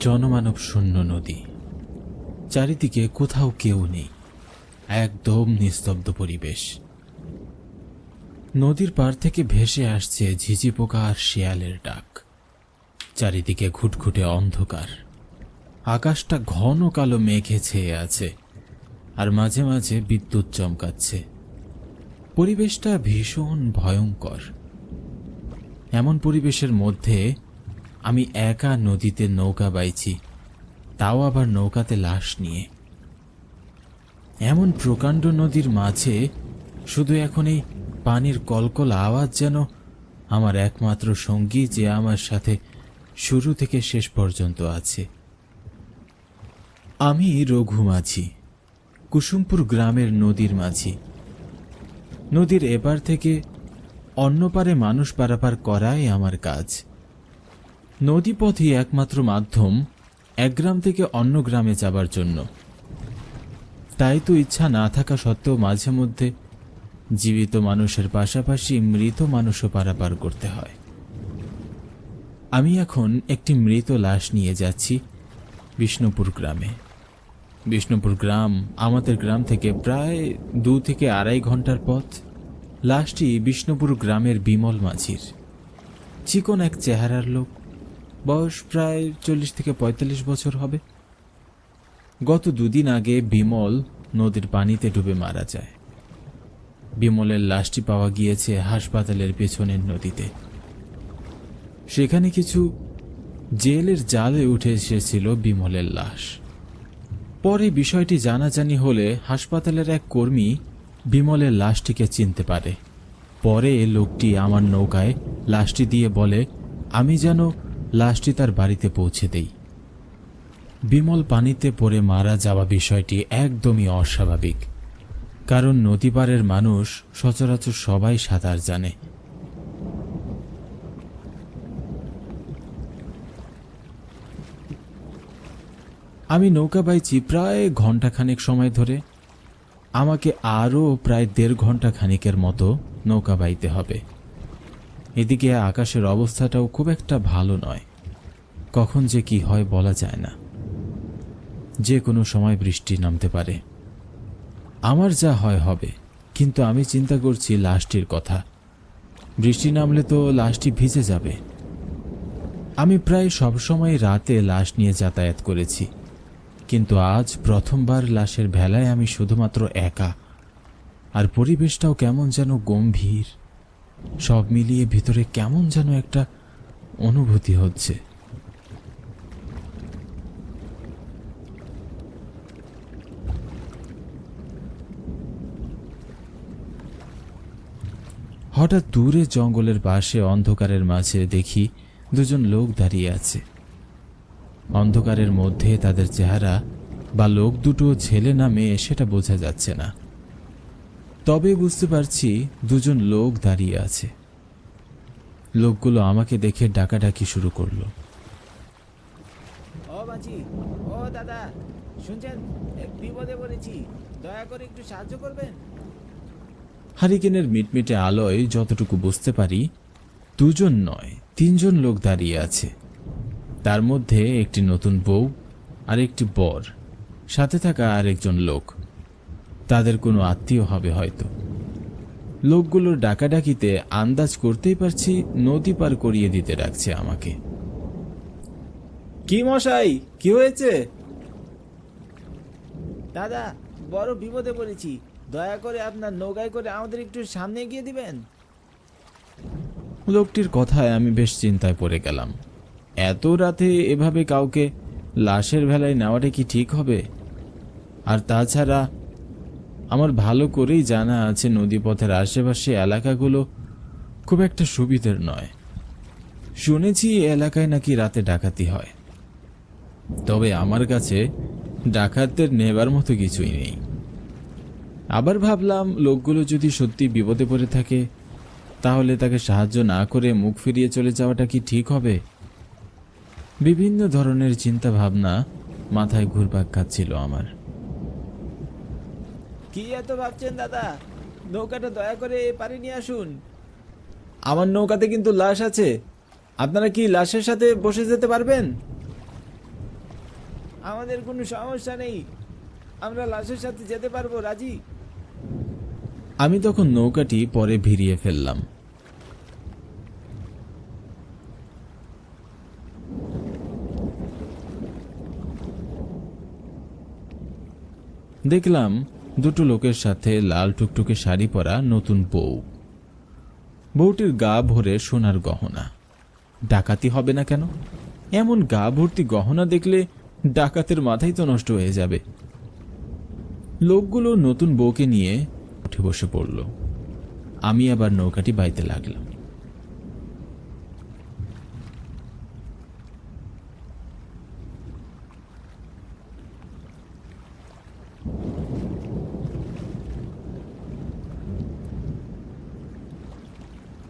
জনমানব শূন্য নদী। চারিদিকে কোথাও কেউ নেই। একদম নিস্তব্ধ পরিবেশ। নদীর পার থেকে ভেসে আসছে ঝিঝি পোকা আর শিয়ালের ডাক। চারিদিকে ঘুটঘুটে অন্ধকার। আকাশটা ঘন কালো মেঘে ছেয়ে আছে আর মাঝে মাঝে বিদ্যুৎ চমকাচ্ছে। পরিবেশটা ভীষণ ভয়ঙ্কর। এমন পরিবেশের মধ্যে আমি একা নদীতে নৌকা বাইছি, তাও আবার নৌকাতে লাশ নিয়ে। এমন প্রকাণ্ড নদীর মাঝে শুধু এখন এই পানির কলকল আওয়াজ যেন আমার একমাত্র সঙ্গী যে আমার সাথে শুরু থেকে শেষ পর্যন্ত আছে। আমি রঘু মাঝি, কুসুমপুর গ্রামের নদীর মাঝি। নদীর এপার থেকে অন্য পারে মানুষ পারাপার করাই আমার কাজ। নদীপথই একমাত্র মাধ্যম এক গ্রাম থেকে অন্য গ্রামে যাবার জন্য। তাই তো ইচ্ছা না থাকা সত্ত্বেও মাঝে মধ্যে জীবিত মানুষের পাশাপাশি মৃত মানুষও পারাপার করতে হয়। আমি এখন একটি মৃত লাশ নিয়ে যাচ্ছি বিষ্ণুপুর গ্রামে। বিষ্ণুপুর গ্রাম আমাদের গ্রাম থেকে প্রায় দু থেকে আড়াই ঘণ্টার পথ। লাশটি বিষ্ণুপুর গ্রামের বিমল মাঝির। চিকন এক চেহারার লোক বয়স প্রায় চল্লিশ থেকে পঁয়তাল্লিশ বছর হবে। গত দুদিন আগে বিমল নদীর পানিতে ডুবে মারা যায়। বিমলের লাশটি পাওয়া গিয়েছে হাসপাতালের পেছনের নদীতে। সেখানে কিছু জেলের জালে উঠে এসেছিল বিমলের লাশ। পরে বিষয়টি জানাজানি হলে হাসপাতালের এক কর্মী বিমলের লাশটিকে চিনতে পারে। পরে লোকটি আমার নৌকায় লাশটি দিয়ে বলে, আমি যেন লাশটি তার বাড়িতে পৌঁছে দেই। বিমল পানিতে পড়ে মারা যাওয়া বিষয়টি একদমই অস্বাভাবিক, কারণ নদী পাড়ের মানুষ সচরাচর সবাই সাঁতার জানে। আমি নৌকা বাইছি প্রায় ঘন্টাখানেক সময় ধরে। আমাকে আরও প্রায় দেড় ঘণ্টা খানিকের মতো নৌকা বাইতে হবে। এদিকে আকাশের অবস্থাটাও খুব একটা ভালো নয়। কখন যে কি হয় বলা যায় না। যে কোনো সময় বৃষ্টি নামতে পারে। আমার যা হয় হবে, কিন্তু আমি চিন্তা করছি লাশটির কথা। বৃষ্টি নামলে তো লাশটি ভিজে যাবে। আমি প্রায় সবসময় রাতে লাশ নিয়ে যাতায়াত করেছি, কিন্তু আজ প্রথমবার লাশের ভেলায় আমি শুধুমাত্র একা। আর পরিবেশটাও কেমন যেন গম্ভীর। সব মিলিয়ে ভিতরে কেমন যেন একটা অনুভূতি হচ্ছে। হঠাৎ দূরে জঙ্গলের পাশে অন্ধকারের মাঝে দেখি দুজন লোক দাঁড়িয়ে আছে। অন্ধকারের মধ্যে তাদের চেহারা বা লোক দুটো ছেলে না মেয়ে সেটা বোঝা যাচ্ছে না। তবে বুঝতে পারছি দুজন লোক দাঁড়িয়ে আছে। লোকগুলো আমাকে দেখে ডাকাডাকি শুরু করল। ও মাঝি ও দাদা শুনছেন? বিপদে পড়েছি। দয়া করে একটু সাহায্য করবেন? হারিকেনের মিটমিটে আলোয় যতটুকু বুঝতে পারি দুজন নয় তিনজন লোক দাঁড়িয়ে আছে। তার মধ্যে একটি নতুন বউ আর একটি বর সাথে থাকা আরেকজন লোক। তাদের কোনো আত্মীয় হবে হয়তো। লোকগুলোর ডাকাডাকিতে আন্দাজ করতেই পারছি নদী পার করিয়ে দিতে রাখছে আমাকে। কি মশাই কি হয়েছে? দাদা বড় বিপদে পড়েছি। দয়া করে আপনার নৌকায় করে আমাদের একটু সামনে এগিয়ে দিবেন। লোকটির কথায় আমি বেশ চিন্তায় পড়ে গেলাম। এত রাতে এভাবে কাউকে লাশের ভেলায় নেওয়াটা কি ঠিক হবে? আর তাছাড়া আমার ভালো করেই জানা আছে নদীপথের আশেপাশে এলাকাগুলো খুব একটা সুবিধের নয়। শুনেছি এলাকায় নাকি রাতে ডাকাতি হয়। তবে আমার কাছে ডাকাতদের নেবার মতো কিছুই নেই। আবার ভাবলাম, লোকগুলো যদি সত্যি বিপদে পড়ে থাকে, তাহলে তাকে সাহায্য না করে মুখ ফিরিয়ে চলে যাওয়াটা কি ঠিক হবে? বিভিন্ন ধরনের চিন্তা ভাবনা মাথায় ঘুরপাক খাচ্ছিল আমার। কি এত ভাবছেন, দাদা? নৌকাটা দয়া করে পারে নিয়ে আসুন। আমার নৌকাতে কিন্তু লাশ আছে। আপনারা কি লাশের সাথে বসে যেতে পারবেন? আমাদের কোনো সমস্যা নেই। আমরা লাশের সাথে যেতে পারব, রাজি? আমি তখন নৌকাটি পরে ভিড়িয়ে ফেললাম। দেখলাম দুটো লোকের সাথে লাল টুকটুকে শাড়ি পরা নতুন বউ। বউটির গা ভরে সোনার গহনা। ডাকাতি হবে না কেন? এমন গা ভর্তি গহনা দেখলে ডাকাতের মাথাই তো নষ্ট হয়ে যাবে। লোকগুলো নতুন বউকে নিয়ে উঠে বসে পড়ল। আমি আবার নৌকাটি বাইতে লাগলাম।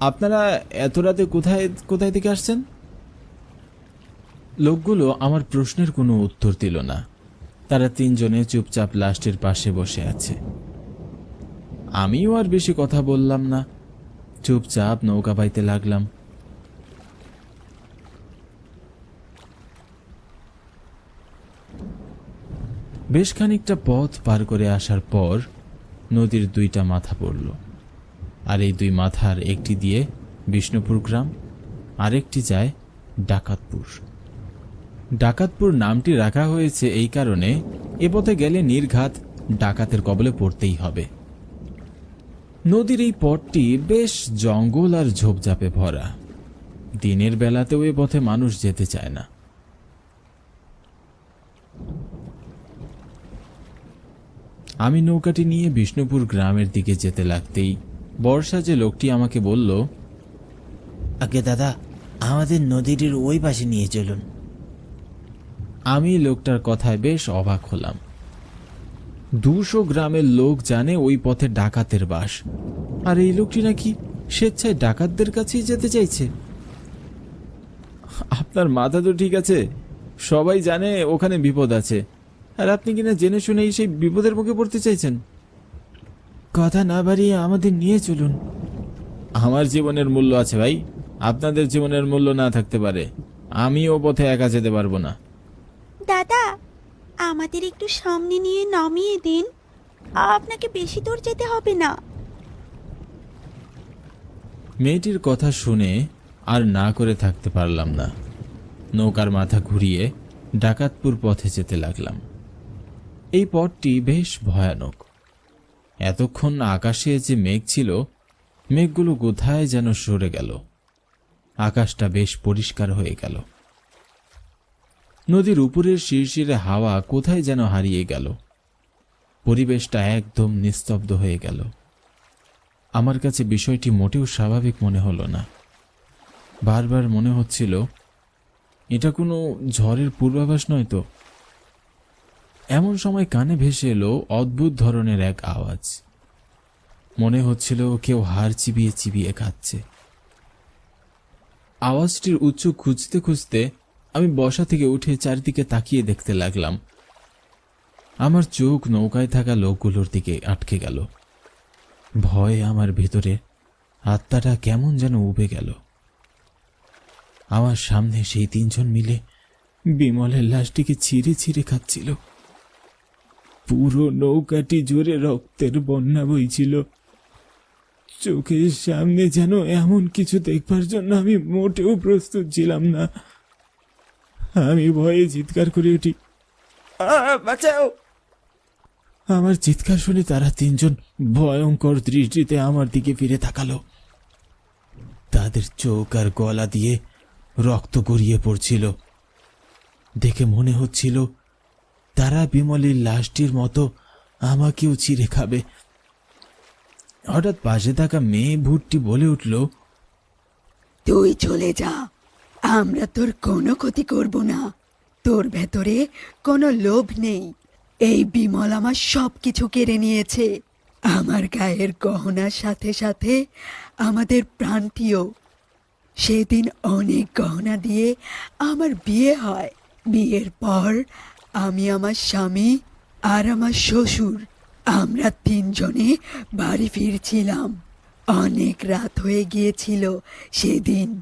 আপনারা এত রাতে কোথায় কোথায় থেকে আসছেন? লোকগুলো আমার প্রশ্নের কোনো উত্তর দিল না। তারা তিনজনে চুপচাপ লাস্টের পাশে বসে আছে। আমিও আর বেশি কথা বললাম না। চুপচাপ নৌকা বাইতে লাগলাম। বেশ খানিকটা পথ পার করে আসার পর নদীর দুইটা মাথা পড়ল। আর এই দুই মাথার একটি দিয়ে বিষ্ণুপুর গ্রাম, আরেকটি যায় ডাকাতপুর। ডাকাতপুর নামটি রাখা হয়েছে এই কারণে এ পথে গেলে নির্ঘাত ডাকাতের কবলে পড়তেই হবে। নদীর এই পথটি বেশ জঙ্গল আর ঝোপঝাপে ভরা। দিনের বেলাতেও এ পথে মানুষ যেতে চায় না। আমি নৌকাটি নিয়ে বিষ্ণুপুর গ্রামের দিকে যেতে লাগতেই বর্ষা যে লোকটি আমাকে বলল আগে দাদা আমাদের নদীটির ওই পাশে নিয়ে চলুন। আমি লোকটার কথায় বেশ অবাক হলাম। দুশো গ্রামের লোক জানে ওই পথে ডাকাতের বাস। আর এই লোকটি নাকি স্বেচ্ছায় ডাকাতদের কাছেই যেতে চাইছে। আপনার মাথা তো ঠিক আছে। সবাই জানে ওখানে বিপদ আছে। আর আপনি কিনা জেনে শুনেই সেই বিপদের মুখে পড়তে চাইছেন। কথা না বাড়িয়ে আমাদের নিয়ে চলুন। আমার জীবনের মূল্য আছে ভাই। আপনাদের জীবনের মূল্য না থাকতে পারে। আমি ও পথে একা যেতে পারব না। দাদা আমাদের একটু সামনে নিয়ে নামিয়ে দিন। আপনাকে বেশি দূর যেতে হবে না। মেয়েটির কথা শুনে আর না করে থাকতে পারলাম না। নৌকার মাথা ঘুরিয়ে ডাকাতপুর পথে যেতে লাগলাম। এই পথটি বেশ ভয়ানক। এতক্ষণ আকাশে যে মেঘ ছিল, মেঘগুলো কোথায় যেন সরে গেল। আকাশটা বেশ পরিষ্কার হয়ে গেল। নদীর উপরের শিরশিরে হাওয়া কোথায় যেন হারিয়ে গেল। পরিবেশটা একদম নিস্তব্ধ হয়ে গেল। আমার কাছে বিষয়টি মোটেও স্বাভাবিক মনে হলো না। বারবার মনে হচ্ছিল, এটা কোনো ঝড়ের পূর্বাভাস নয় তো? এমন সময় কানে ভেসে এলো অদ্ভুত ধরনের এক আওয়াজ। মনে হচ্ছিল কেউ হাড় চিবিয়ে চিবিয়ে খাচ্ছে আওয়াজটির উচ্চ খুঁজতে খুঁজতে আমি বসা থেকে উঠে চারিদিকে তাকিয়ে দেখতে লাগলাম। আমার চোখ নৌকায় থাকা লোকগুলোর দিকে আটকে গেল। ভয়ে আমার ভেতরে আত্মাটা কেমন যেন উবে গেল। আমার সামনে সেই তিনজন মিলে বিমলের লাশটিকে ছিঁড়ে ছিঁড়ে খাচ্ছিল। পুরো নৌকাটি জুড়ে রক্তের বন্যা বইছিল। চোখের সামনে যেন এমন কিছু দেখবার জন্য আমি মোটেও প্রস্তুত ছিলাম না। আমি ভয়ে চিৎকার করে উঠি বাঁচাও! আমার চিৎকার শুনে তারা তিনজন ভয়ঙ্কর দৃষ্টিতে আমার দিকে ফিরে তাকালো। তাদের চোখ আর গলা দিয়ে রক্ত গড়িয়ে পড়ছিল। দেখে মনে হচ্ছিল তারা বিমলের লাশটির মতো আমাকেও চিরে খাবে। হঠাৎ পাশে থাকা মেয়ে ভুট্টি বলে উঠল, তুই চলে যা, আমরা তোর কোনো ক্ষতি করব না। তোর ভেতরে কোনো লোভ নেই। এই বিমল আমার সব কিছু কেড়ে নিয়েছে। আমার গায়ের গহনার সাথে সাথে আমাদের প্রান্তীয় সেদিন অনেক গহনা দিয়ে আমার বিয়ে হয়। বিয়ের পর আমি আমার স্বামী আর আমার শ্বশুর। আমরা তিনজনে বাড়ি ফিরছিলাম। অনেক রাত হয়ে গিয়েছিল সেদিন।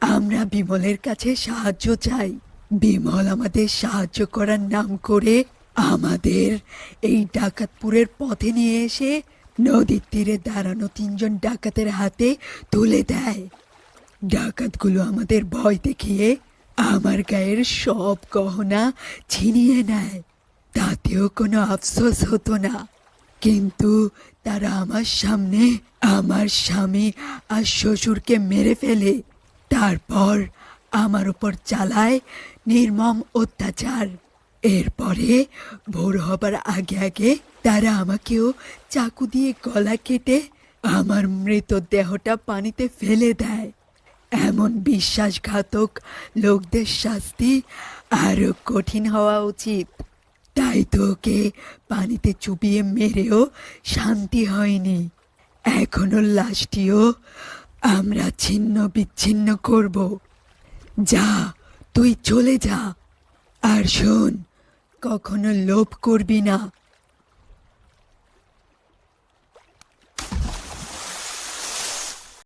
আমরা বিমলের কাছে সাহায্য চাই। বিমল আমাদের সাহায্য করার নাম করে আমাদের এই ডাকাতপুরের পথে নিয়ে এসে নদীর তীরে দাঁড়ানো তিনজন ডাকাতের হাতে তুলে দেয়। ডাকাতগুলো আমাদের ভয় দেখিয়ে আমার গায়ের সব গহনা ছিনিয়ে নেয়। তাতেও কোনো আফসোস হতো না। কিন্তু তারা আমার সামনে, আমার স্বামী আর শ্বশুরকে মেরে ফেলে। তারপর আমার উপর চালায় নির্মম অত্যাচার। এরপরে ভোর হবার আগে আগে তারা আমাকেও চাকু দিয়ে গলা কেটে আমার মৃতদেহটা পানিতে ফেলে দেয়। এমন বিশ্বাসঘাতক লোকদের শাস্তি আরও কঠিন হওয়া উচিত। তাই তো ওকে পানিতে চুপিয়ে মেরেও শান্তি হয়নি। এখনও লাশটিও আমরা ছিন্ন বিচ্ছিন্ন করব। যা, তুই চলে যা। আর শোন, কখনো লোভ করবি না।